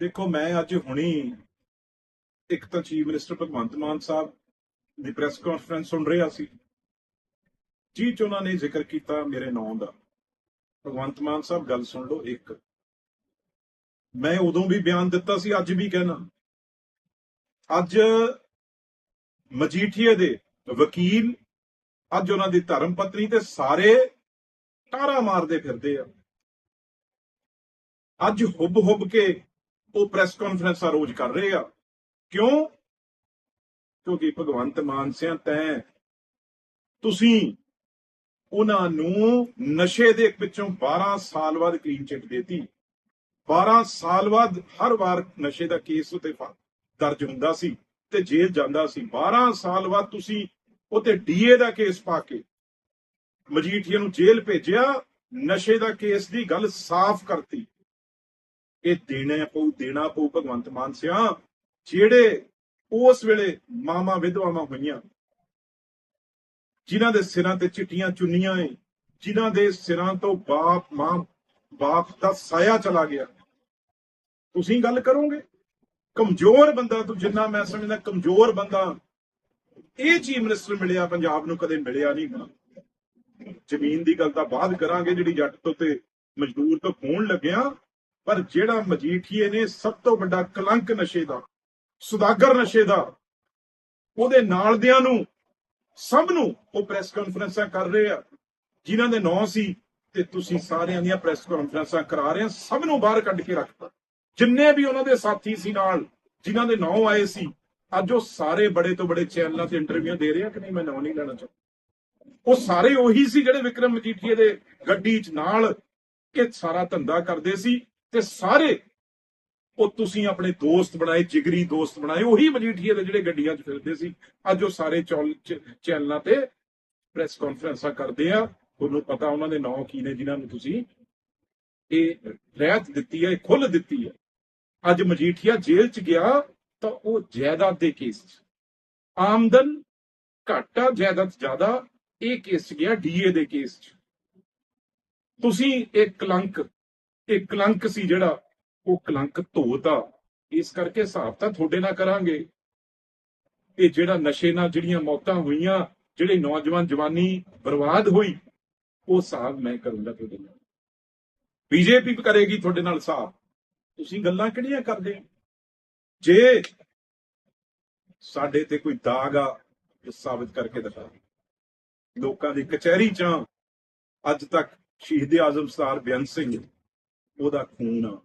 ਦੇਖੋ, ਮੈਂ ਅੱਜ ਹੁਣੀ ਇੱਕ ਤਾਂ ਚੀਫ ਮਿਨਿਸਟਰ ਭਗਵੰਤ ਮਾਨ ਸਾਹਿਬ ਦੀ ਪ੍ਰੈਸ ਕਾਨਫਰੰਸ ਸੁਣ ਰਿਹਾ ਸੀ। ਜੀ ਚ ਉਹਨਾਂ ਨੇ ਜ਼ਿਕਰ ਕੀਤਾ ਮੇਰੇ ਨਾਂ ਦਾ। ਭਗਵੰਤ ਮਾਨ ਸਾਹਿਬ, ਗੱਲ ਸੁਣ ਲਓ ਇੱਕ। ਮੈਂ ਉਦੋਂ ਵੀ ਬਿਆਨ ਦਿੱਤਾ ਸੀ, ਅੱਜ ਵੀ ਕਹਿਣਾ। ਅੱਜ ਮਜੀਠੀਏ ਦੇ ਵਕੀਲ ਅੱਜ ਉਹਨਾਂ ਦੀ ਧਰਮ ਪਤਨੀ ਤੇ ਸਾਰੇ ਟਾਰਾ ਮਾਰਦੇ ਫਿਰਦੇ ਆ। ਅੱਜ ਹੁੱਬ ਹੁੱਬ ਕੇ ਉਹ ਪ੍ਰੈਸ ਕਾਨਫਰੰਸਾਂ ਰੋਜ਼ ਕਰ ਰਹੇ ਆ। ਕਿਉਂ? ਕਿਉਂਕਿ ਭਗਵੰਤ ਮਾਨ ਸਿੰਘ ਤੈਂ ਤੁਸੀਂ ਉਹਨਾਂ ਨੂੰ ਨਸ਼ੇ ਦੇ ਪਿੱਛੋਂ 12 ਸਾਲ ਬਾਅਦ ਕਲੀਨ ਚਿੱਟ ਦੇਤੀ। 12 ਸਾਲ ਬਾਅਦ ਹਰ ਵਾਰ ਨਸ਼ੇ ਦਾ ਕੇਸ ਉਤੇ ਦਰਜ ਹੁੰਦਾ ਸੀ ਤੇ ਜੇਲ੍ਹ ਜਾਂਦਾ ਸੀ। 12 ਸਾਲ ਬਾਅਦ ਤੁਸੀਂ ਉਤੇ ਡੀਏ ਦਾ ਕੇਸ ਪਾ ਕੇ ਮਜੀਠੀਆ ਨੂੰ ਜੇਲ੍ਹ ਭੇਜਿਆ, ਨਸ਼ੇ ਦਾ ਕੇਸ ਦੀ ਗੱਲ ਸਾਫ਼ ਕਰਤੀ। ਇਹ ਦੇਣਾ ਪਊ ਦੇਣਾ ਪਊ ਭਗਵੰਤ ਮਾਨ ਸਿਆ, ਜਿਹੜੇ ਉਸ ਵੇਲੇ ਮਾਮਾ ਵਿਧਵਾਵਾਂ ਹੋਈਆਂ, ਜਿਨ੍ਹਾਂ ਦੇ ਸਿਰਾਂ ਤੇ ਚਿੱਟੀਆਂ ਚੁੰਨੀਆਂ ਏ, ਜਿਨ੍ਹਾਂ ਦੇ ਸਿਰਾਂ ਤੋਂ ਬਾਪ, ਮਾਂ, ਬਾਪ ਦਾ ਸਾਇਆ ਚਲਾ ਗਿਆ। ਤੁਸੀਂ ਗੱਲ ਕਰੋਗੇ? ਕਮਜ਼ੋਰ ਬੰਦਾ ਤੂੰ ਜਿੰਨਾ ਮੈਂ ਸਮਝਦਾ, ਕਮਜ਼ੋਰ ਬੰਦਾ ਇਹ ਚੀਫ ਮਿਨਿਸਟਰ ਮਿਲਿਆ, ਪੰਜਾਬ ਨੂੰ ਕਦੇ ਮਿਲਿਆ ਨਹੀਂ ਹੋਣਾ। ਜ਼ਮੀਨ ਦੀ ਗੱਲ ਤਾਂ ਬਾਅਦ ਕਰਾਂਗੇ, ਜਿਹੜੀ ਜੱਟ ਤੋਂ ਤੇ ਮਜ਼ਦੂਰ ਤੋਂ ਖੋਣ ਲੱਗਿਆ ਪਰ ਜਿਹੜਾ ਮਜੀਠੀਏ ਨੇ ਸਭ ਤੋਂ ਵੱਡਾ ਕਲੰਕ ਨਸ਼ੇ ਦਾ, ਸੁਦਾਗਰ ਨਸ਼ੇ ਦਾ, ਉਹਦੇ ਨਾਲ ਦਿਆਂ ਨੂੰ ਸਭ ਨੂੰ ਉਹ ਪ੍ਰੈਸ ਕਾਨਫਰੰਸਾਂ ਕਰ ਰਹੇ ਆ, ਜਿਨ੍ਹਾਂ ਦੇ ਨਾਂ ਸੀ ਤੇ ਤੁਸੀਂ ਸਾਰਿਆਂ ਦੀਆਂ ਪ੍ਰੈਸ ਕਾਨਫਰੰਸਾਂ ਕਰਾ ਰਹੇ ਆ, ਸਭ ਨੂੰ ਬਾਹਰ ਕੱਢ ਕੇ ਰੱਖਤਾ। ਜਿੰਨੇ ਵੀ ਉਹਨਾਂ ਦੇ ਸਾਥੀ ਸੀ ਨਾਲ, ਜਿਨ੍ਹਾਂ ਦੇ ਨਾਂ ਆਏ ਸੀ, ਅੱਜ ਉਹ ਸਾਰੇ ਬੜੇ ਤੋਂ ਬੜੇ ਚੈਨਲਾਂ ਤੇ ਇੰਟਰਵਿਊ ਦੇ ਰਹੇ ਆ ਕਿ ਨਹੀਂ, ਮੈਂ ਨਾਂ ਨਹੀਂ ਲੈਣਾ ਚਾਹੁੰਦਾ। ਉਹ ਸਾਰੇ ਉਹੀ ਸੀ ਜਿਹੜੇ ਵਿਕਰਮ ਮਜੀਠੀਏ ਦੇ ਗੱਡੀ 'ਚ ਨਾਲ ਕਿ ਸਾਰਾ ਧੰਦਾ ਕਰਦੇ ਸੀ ਤੇ ਸਾਰੇ ਉਹ ਤੁਸੀਂ ਆਪਣੇ ਦੋਸਤ ਬਣਾਏ, ਜਿਗਰੀ ਦੋਸਤ ਬਣਾਏ, ਉਹੀ ਮਜੀਠੀਏ ਦੇ ਜਿਹੜੇ ਗੱਡੀਆਂ 'ਚ ਫਿਰਦੇ ਸੀ। ਅੱਜ ਉਹ ਸਾਰੇ ਚੌਲ- ਚ- ਚੈਨਲਾਂ ਤੇ ਪ੍ਰੈਸ ਕਾਨਫਰੰਸਾਂ ਕਰਦੇ ਆ। ਤੁਹਾਨੂੰ ਪਤਾ ਉਹਨਾਂ ਦੇ ਨਾਂ ਕੀ ਨੇ, ਜਿਨ੍ਹਾਂ ਨੂੰ ਤੁਸੀਂ ਇਹ ਰਹਿਤ ਦਿੱਤੀ ਹੈ, ਇਹ ਖੁੱਲ ਦਿੱਤੀ ਹੈ। ਅੱਜ ਮਜੀਠੀਆ ਜੇਲ੍ਹ 'ਚ ਗਿਆ ਤਾਂ ਉਹ ਜਾਇਦਾਦ ਦੇ ਕੇਸ 'ਚ। ਆਮਦਨ ਘਾਟਾ, ਜਾਇਦਾਦ ਜ਼ਿਆਦਾ, ਇਹ ਕੇਸ 'ਚ ਗਿਆ ਡੀਏ ਦੇ ਕੇਸ 'ਚ। ਤੁਸੀਂ ਇਹ ਕਲੰਕ ਇਹ ਕਲੰਕ ਸੀ ਜਿਹੜਾ, ਉਹ ਕਲੰਕ ਧੋਤਾ। ਇਸ ਕਰਕੇ ਹਿਸਾਬ ਤਾਂ ਤੁਹਾਡੇ ਨਾਲ ਕਰਾਂਗੇ। ਇਹ ਜਿਹੜਾ ਨਸ਼ੇ ਨਾਲ ਜਿਹੜੀਆਂ ਮੌਤਾਂ ਹੋਈਆਂ, ਜਿਹੜੇ ਨੌਜਵਾਨ ਜਵਾਨੀ ਬਰਬਾਦ ਹੋਈ, ਉਹ ਹਿਸਾਬ ਮੈਂ ਕਰੂੰਗਾ ਤੁਹਾਡੇ ਨਾਲ। ਬੀਜੇਪੀ ਕਰੇਗੀ ਤੁਹਾਡੇ ਨਾਲ ਹਿਸਾਬ। ਤੁਸੀਂ ਗੱਲਾਂ ਕਿਹੜੀਆਂ ਕਰਦੇ ਹੋ? ਜੇ ਸਾਡੇ ਤੇ ਕੋਈ ਦਾਗ ਆ ਇਹ ਸਾਬਤ ਕਰਕੇ ਦਿਖਾ। ਲੋਕਾਂ ਦੀ ਕਚਹਿਰੀ ਚ ਅੱਜ ਤੱਕ ਸ਼ਹੀਦ ਆਜ਼ਮ ਸਰਦਾਰ ਬੇਅੰਤ ਸਿੰਘ ਉਹਦਾ ਖੂਨ